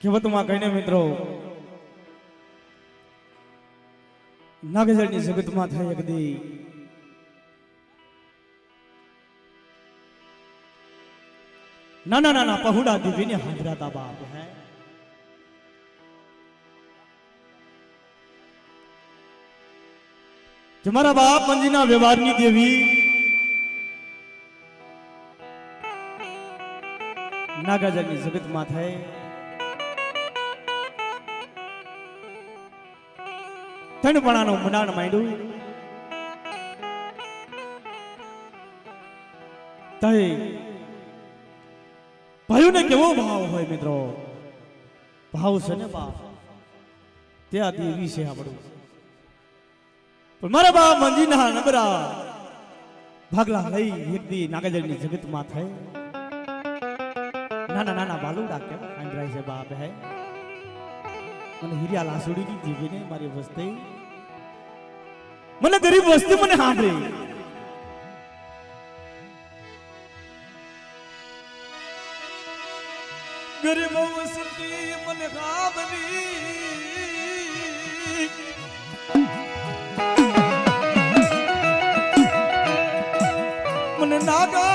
કહેવતમાં કહીને મિત્રો નાગજળની જગતમાં થાય એકદી નાના નાના પहुડા દીવીને હાજરાતા બાપ હે. જે મારા બાપ મંજીના વ્યવહારની દેવી નાગાજળની જગતમાં થાય તણપણાનું મુંડાણ માંડ્યું તય ભાઈઓને કેવો ભાવ હોય મિત્રો ભાવ છે ને બાપ ત્યાં દેવી છે આપણું પણ મારા બાપ મંજીના નબરા ભાગલા લઈ એક દી નાગાજળની જગતમાં થઈ નાના નાના બાલુડા કેવા કાંજરાય છે બાપ હે મને હિરિયા લાસુડીની જીવીને મારી વસ્તી મને ગરીબ વસ્તી મને સાંભળી. ગરીબ વસ્તી મને સાંભળી. મને નાગા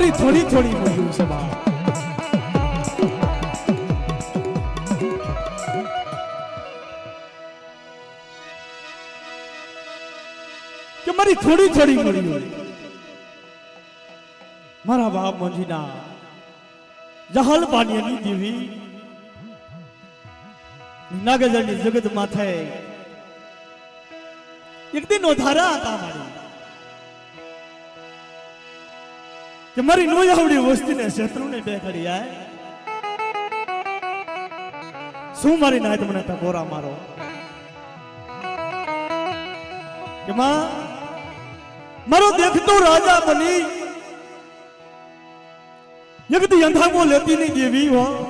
મારી થોડી થોડી મળ્યું છે બા કે મારી થોડી થોડી મળ્યું મારા બાપ મંજીના જહલ પાણીની દેવી નાગજળની જગત માથે એક દિન ઓધારા હતા મારી. કે મારી નો આવડી વસ્તીને શત્રુને બે કરી આય. શું મારી નાય મને ટકોરા મારો? કે માં, મારો દેખતો રાજા બની. યગદી અંધામો લેતી નહીં દેવી હો.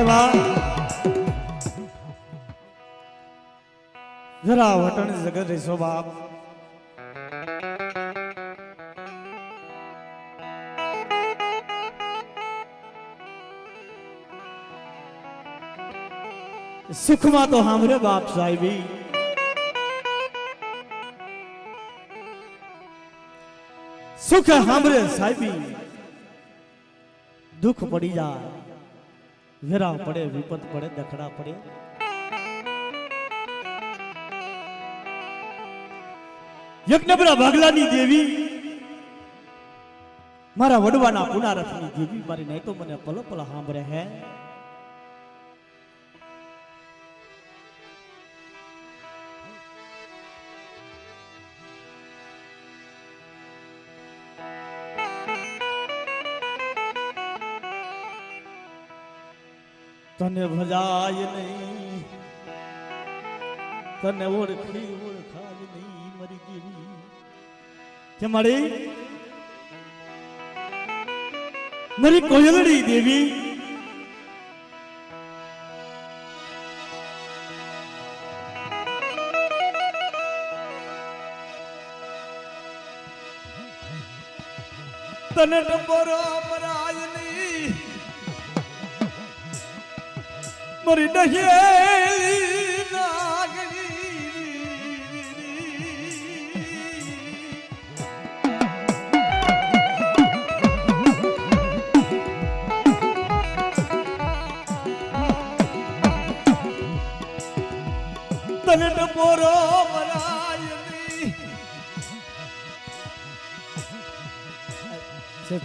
વાહ જરા વટણ જગત રેસો બાપ. સુખમાં તો સાંભળે બાપ સાહેબી. સુખ સાંભળે સાહેબી. દુઃખ પડી જાય. વેરા પડે વિપત પડે, દખડા પડે. યજ્ઞપરા ભાગલાની દેવી, મારા વડવાના પુનારથની દેવી, મારી નહીં તો મને પલો પલો સાંભળે હે. તને ભજાય નહીં. તને ઓળખી ઓળખાય નહીં મરી ગઈ કે મારી મારી કોયલડી દેવી. તને ટપોરો મારી ડહેલી નાગણી તને ટપોરો મરાય નહીં સેટ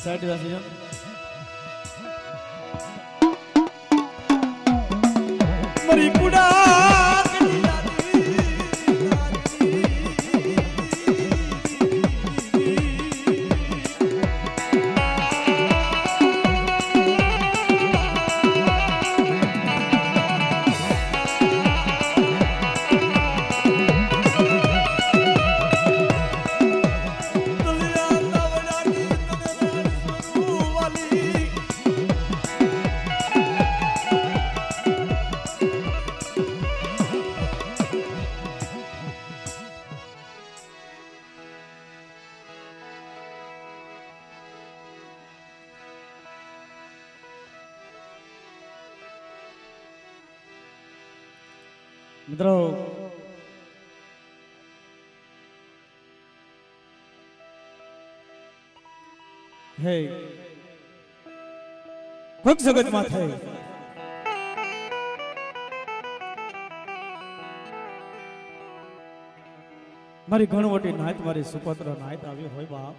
મિત્રો, હે ભગ જગતમાં થઈ મારી ઘણવટી નાયત મારી સુપત્ર નાયત આવી હોય બાપ.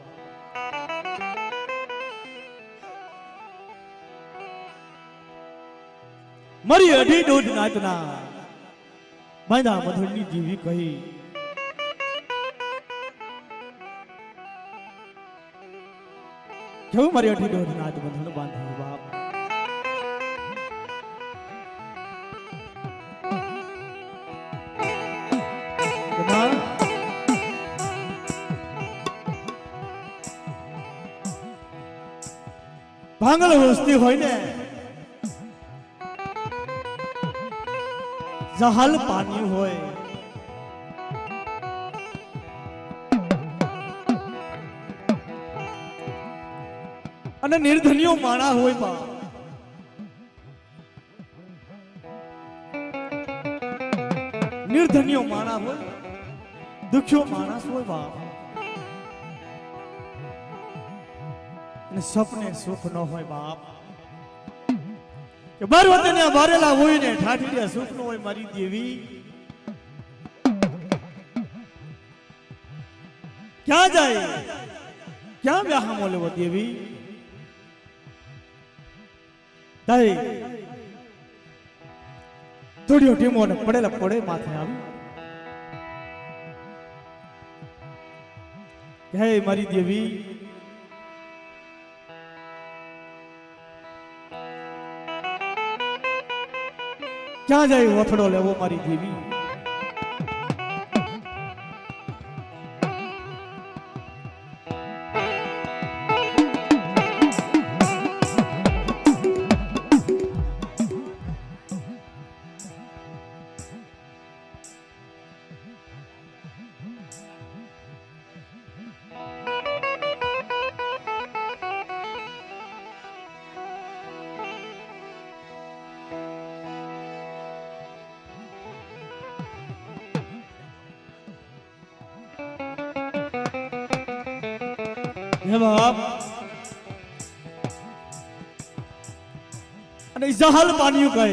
મારી અઢી દોઢ નાયતના બાંધા મધુરની જીવી કહી. કેવું મારી અઢી દોઢ નાદ બંધન બાંધ્યું બાપ? ભાંગલ વસ્તી હોય ને જહાલ પાની હોય. અને નિર્ધનિયો માણા હોય બા. નિર્ધનિયો માણા હોય, દુખ્યો માણસ હોય બા. અને સપને સુખ ન હોય બાપ. કે બાર વતને બારેલા હોય ને ઠાઠીયા સુખ હોય મારી દેવી. ક્યાં જાય? ક્યાં વ્યાહામો લેવો દેવી? દાઈ થોડીઓ ટીમો ને પડેલા પડે માથે આવી. હે મારી દેવી. ક્યાં જાય વથડો લેવો મારી દેવી. હે બાપ અને જહલ પાન્યું કહે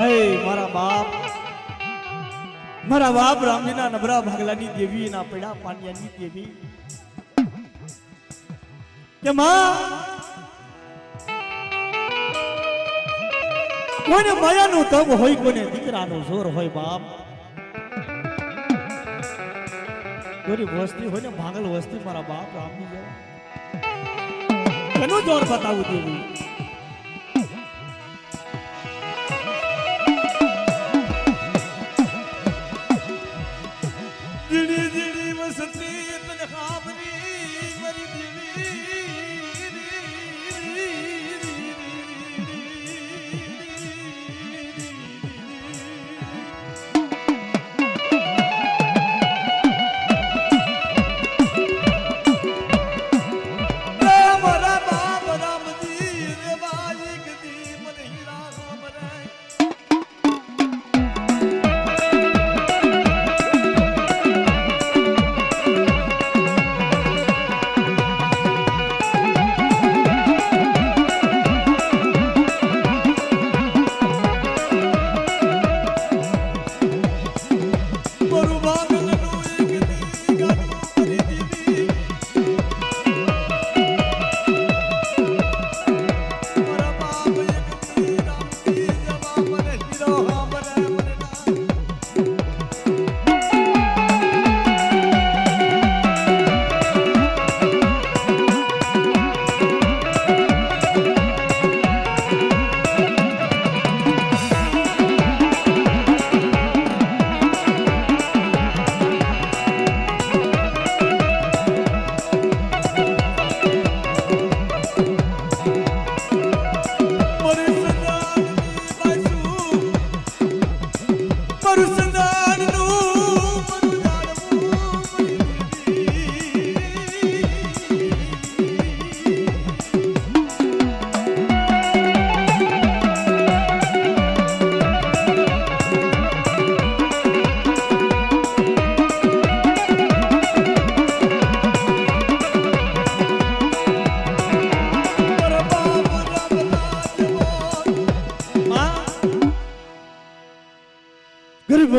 હે મારા બાપ. મારા બાપ રામજીના નબરા ભાગલાની દેવી એના પેડા પાનિયાની દેવી. કે માં, કોઈને માયાનું તપ હોય, કોઈને દીકરાનો જોર હોય બાપ. ગરીબ વસ્તી હોય ને ભાંગલ વસ્તી મારા બાપ રામજી જેવા એનું જોર બતાવું દેવું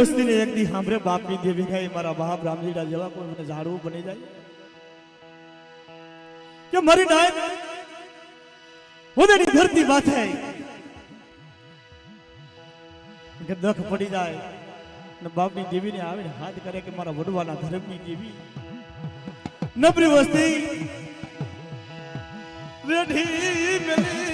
વસ્તીને એક દી સાંભળે, બાપની દેવી ગઈ મારા બાપ રામજીડા જેવા કોઈ મને ઝાડવું બની જાય. કે મારી ડાય હોદેની ધરતી માથે કે દખ પડી જાય. ને બાપની દેવીને આવીને હાથ કરે કે મારા વડવાના ધર્મની દેવી નબરી વસ્તી રેઢી મેલી.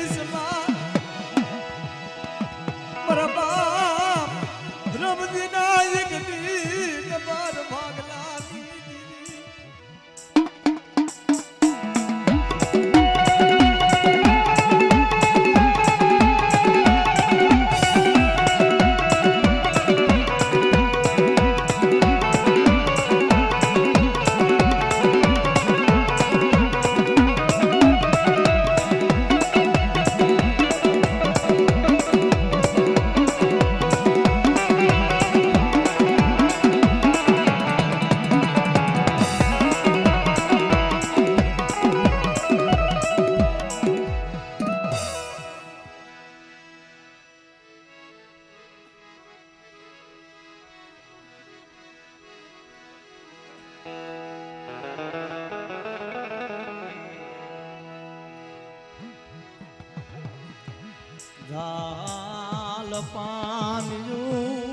ઝાલ પાનયું